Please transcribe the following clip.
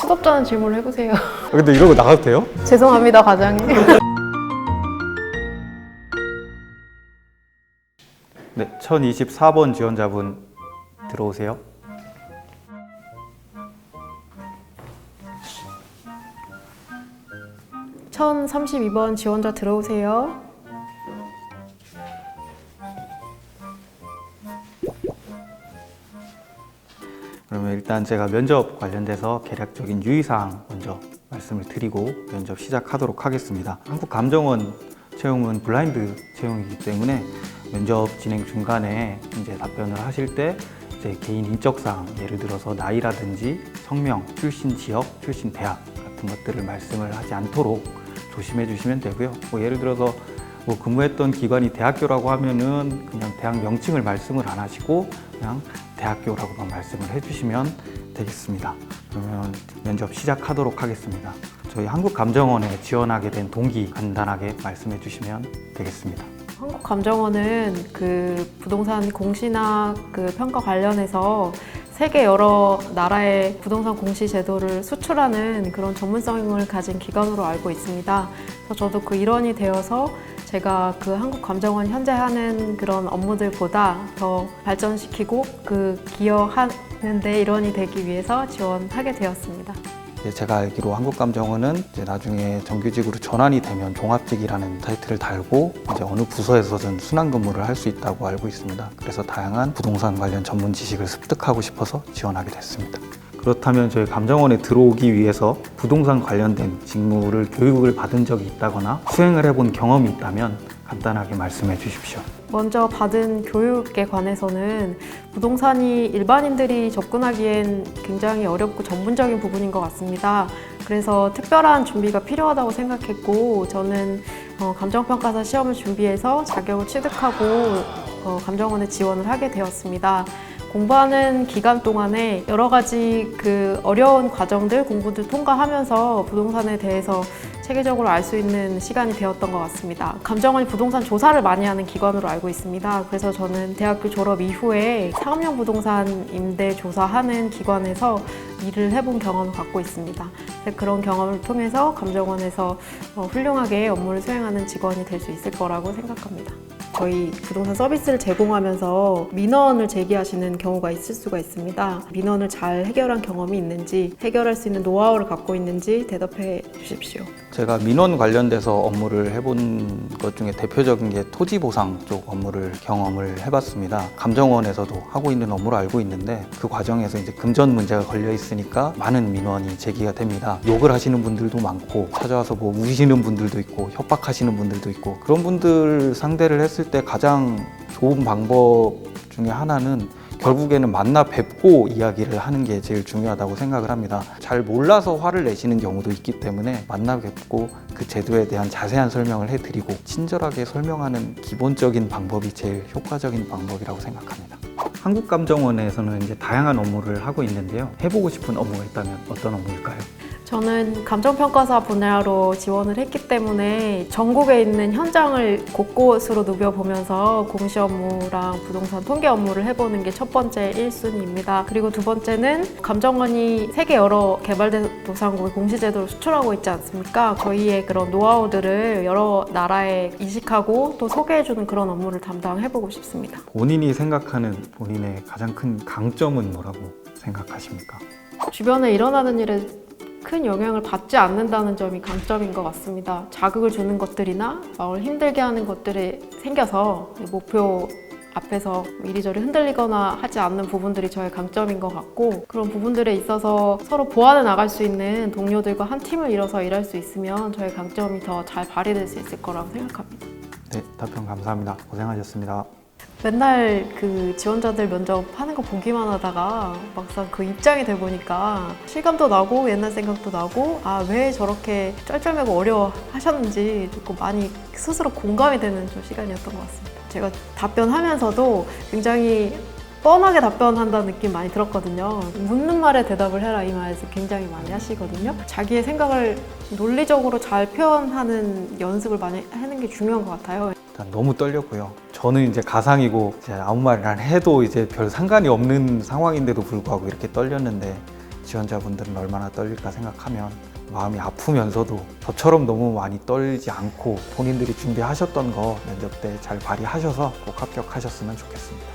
수덥잖은 질문을 해보세요. 아, 근데 이러고 나가도 돼요? 죄송합니다, 과장님. 네, 1024번 지원자분 들어오세요. 천 삼십이 번 지원자 들어오세요. 그러면 일단 제가 면접 관련돼서 개략적인 유의사항 먼저 말씀을 드리고 면접 시작하도록 하겠습니다. 한국감정원 채용은 블라인드 채용이기 때문에 면접 진행 중간에 이제 답변을 하실 때 이제 개인 인적사항 예를 들어서 나이라든지 성명, 출신 지역, 출신 대학 같은 것들을 말씀을 하지 않도록 조심해 주시면 되고요. 뭐 예를 들어서 뭐 근무했던 기관이 대학교라고 하면은 그냥 대학 명칭을 말씀을 안 하시고 그냥 대학교라고만 말씀을 해주시면 되겠습니다. 그러면 면접 시작하도록 하겠습니다. 저희 한국감정원에 지원하게 된 동기 간단하게 말씀해 주시면 되겠습니다. 한국감정원은 그 부동산 공시나 그 평가 관련해서 세계 여러 나라의 부동산 공시 제도를 수출하는 그런 전문성을 가진 기관으로 알고 있습니다. 그래서 저도 그 일원이 되어서 제가 그 한국감정원 현재 하는 그런 업무들보다 더 발전시키고 그 기여하는데 일원이 되기 위해서 지원하게 되었습니다. 제가 알기로 한국감정원은 이제 나중에 정규직으로 전환이 되면 종합직이라는 타이틀을 달고 이제 어느 부서에서든 순환 근무를 할 수 있다고 알고 있습니다. 그래서 다양한 부동산 관련 전문 지식을 습득하고 싶어서 지원하게 됐습니다. 그렇다면 저희 감정원에 들어오기 위해서 부동산 관련된 직무를 교육을 받은 적이 있다거나 수행을 해본 경험이 있다면 간단하게 말씀해 주십시오. 먼저 받은 교육에 관해서는 부동산이 일반인들이 접근하기엔 굉장히 어렵고 전문적인 부분인 것 같습니다. 그래서 특별한 준비가 필요하다고 생각했고 저는 어, 감정평가사 시험을 준비해서 자격을 취득하고 어, 감정원에 지원을 하게 되었습니다. 공부하는 기간 동안에 여러 가지 그 어려운 과정들, 공부들 통과하면서 부동산에 대해서 체계적으로 알 수 있는 시간이 되었던 것 같습니다. 감정원이 부동산 조사를 많이 하는 기관으로 알고 있습니다. 그래서 저는 대학교 졸업 이후에 상업용 부동산 임대 조사하는 기관에서 일을 해본 경험을 갖고 있습니다. 그런 경험을 통해서 감정원에서 어, 훌륭하게 업무를 수행하는 직원이 될 수 있을 거라고 생각합니다. 저희 부동산 서비스를 제공하면서 민원을 제기하시는 경우가 있을 수가 있습니다. 민원을 잘 해결한 경험이 있는지, 해결할 수 있는 노하우를 갖고 있는지 대답해 주십시오. 제가 민원 관련돼서 업무를 해본 것 중에 대표적인 게 토지 보상 쪽 업무를 경험을 해봤습니다. 감정원에서도 하고 있는 업무로 알고 있는데 그 과정에서 이제 금전 문제가 걸려 있으니까 많은 민원이 제기가 됩니다. 욕을 하시는 분들도 많고 찾아와서 뭐 우시는 분들도 있고 협박하시는 분들도 있고 그런 분들 상대를 했을 때 가장 좋은 방법 중에 하나는 결국에는 만나 뵙고 이야기를 하는 게 제일 중요하다고 생각을 합니다. 잘 몰라서 화를 내시는 경우도 있기 때문에 만나 뵙고 그 제도에 대한 자세한 설명을 해드리고 친절하게 설명하는 기본적인 방법이 제일 효과적인 방법이라고 생각합니다. 한국감정원에서는 이제 다양한 업무를 하고 있는데요. 해보고 싶은 업무가 있다면 어떤 업무일까요? 저는 감정평가사 분야로 지원을 했기 때문에 전국에 있는 현장을 곳곳으로 누벼보면서 공시 업무랑 부동산 통계 업무를 해보는 게 첫 번째 1순위입니다. 그리고 두 번째는 감정원이 세계 여러 개발도상국의 공시제도를 수출하고 있지 않습니까? 저희의 그런 노하우들을 여러 나라에 이식하고 또 소개해주는 그런 업무를 담당해보고 싶습니다. 본인이 생각하는 본인 의 가장 큰 강점은 뭐라고 생각하십니까? 주변에 일어나는 일에 큰 영향을 받지 않는다는 점이 강점인 것 같습니다. 자극을 주는 것들이나 마음을 힘들게 하는 것들이 생겨서 목표 앞에서 이리저리 흔들리거나 하지 않는 부분들이 저의 강점인 것 같고 그런 부분들에 있어서 서로 보완해 나갈 수 있는 동료들과 한 팀을 이뤄서 일할 수 있으면 저의 강점이 더 잘 발휘될 수 있을 거라고 생각합니다. 네, 답변 감사합니다. 고생하셨습니다. 맨날 그 지원자들 면접 하는 거 보기만 하다가 막상 그 입장이 돼 보니까 실감도 나고 옛날 생각도 나고 아 왜 저렇게 쩔쩔매고 어려워 하셨는지 조금 많이 스스로 공감이 되는 좀 시간이었던 것 같습니다. 제가 답변하면서도 굉장히 뻔하게 답변한다는 느낌 많이 들었거든요. 묻는 말에 대답을 해라 이 말에서 굉장히 많이 하시거든요. 자기의 생각을 논리적으로 잘 표현하는 연습을 많이 하는 게 중요한 것 같아요. 일단 너무 떨렸고요. 저는 이제 가상이고 이제 아무 안 해도 이제 별 상관이 없는 상황인데도 불구하고 이렇게 떨렸는데 지원자분들은 얼마나 떨릴까 생각하면 마음이 아프면서도 저처럼 너무 많이 떨지 않고 본인들이 준비하셨던 거 면접 때 잘 발휘하셔서 꼭 합격하셨으면 좋겠습니다.